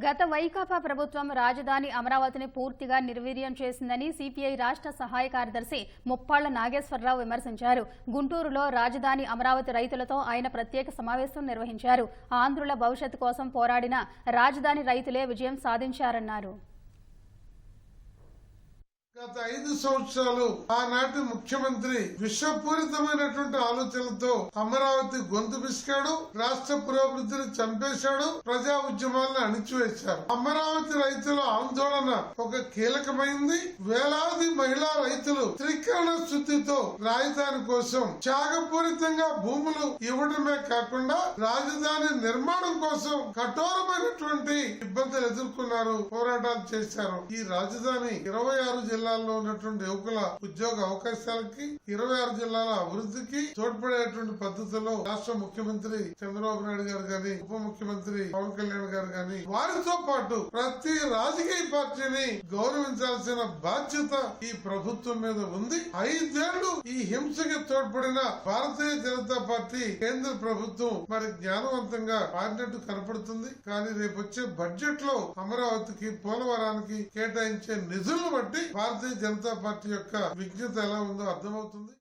గత వైకాపా ప్రభుత్వం రాజధాని అమరావతిని పూర్తిగా నిర్వీర్యం చేసిందని సిపిఐ రాష్ట్ర సహాయ కార్యదర్శి ముప్పాళ్ళ నాగేశ్వరరావు విమర్శించారు. గుంటూరులో రాజధాని అమరావతి రైతులతో ఆయన ప్రత్యేక సమావేశం నిర్వహించారు. ఆంధ్రుల భవిష్యత్తు కోసం పోరాడిన రాజధాని రైతులే విజయం సాధించారన్నారు. గత ఐదు సంవత్సరాలు ఆనాటి ముఖ్యమంత్రి విశ్వపూరితమైనటువంటి ఆలోచనలతో అమరావతి గొంతు పిసికాడు రాష్ట్ర పురోభివృద్ధిని చంపేశాడు ప్రజా ఉద్యమాలను అణిచివేశారు. అమరావతి రైతుల ఆందోళన ఒక కీలకమైంది. వేలాది మహిళా రైతులు త్రికరణ శుద్ధితో రాజధాని కోసం త్యాగపూరితంగా భూములు ఇవ్వడమే కాకుండా రాజధాని నిర్మాణం కోసం కఠోరమైనటువంటి ఇబ్బందులు ఎదుర్కొన్నారు పోరాటాలు చేశారు. ఈ రాజధాని ఇరవై ఆరు జిల్లాల్లో ఉన్నటువంటి యువకుల ఉద్యోగ అవకాశాలకి ఇరవై ఆరు జిల్లాల అభివృద్ధికి తోడ్పడేటువంటి పద్ధతిలో రాష్ట్ర ముఖ్యమంత్రి చంద్రబాబు నాయుడు గారు గాని ఉప ముఖ్యమంత్రి పవన్ కళ్యాణ్ గారు గాని వారితో పాటు ప్రతి రాజకీయ పార్టీని గౌరవించాల్సిన బాధ్యత ఈ ప్రభుత్వం మీద ఉంది. ఐదేళ్ళు ఈ హింసకి తోడ్పడిన భారతీయ జనతా పార్టీ కేంద్ర ప్రభుత్వం మరి జ్ఞానవంతంగా మారినట్టు కనపడుతుంది. కానీ రేపు వచ్చే బడ్జెట్లో అమరావతికి పోలవరానికి కేటాయించే నిధులను బట్టి భారతీయ జనతా పార్టీ యొక్క విజ్ఞత ఎలా ఉందో అర్థమవుతుంది.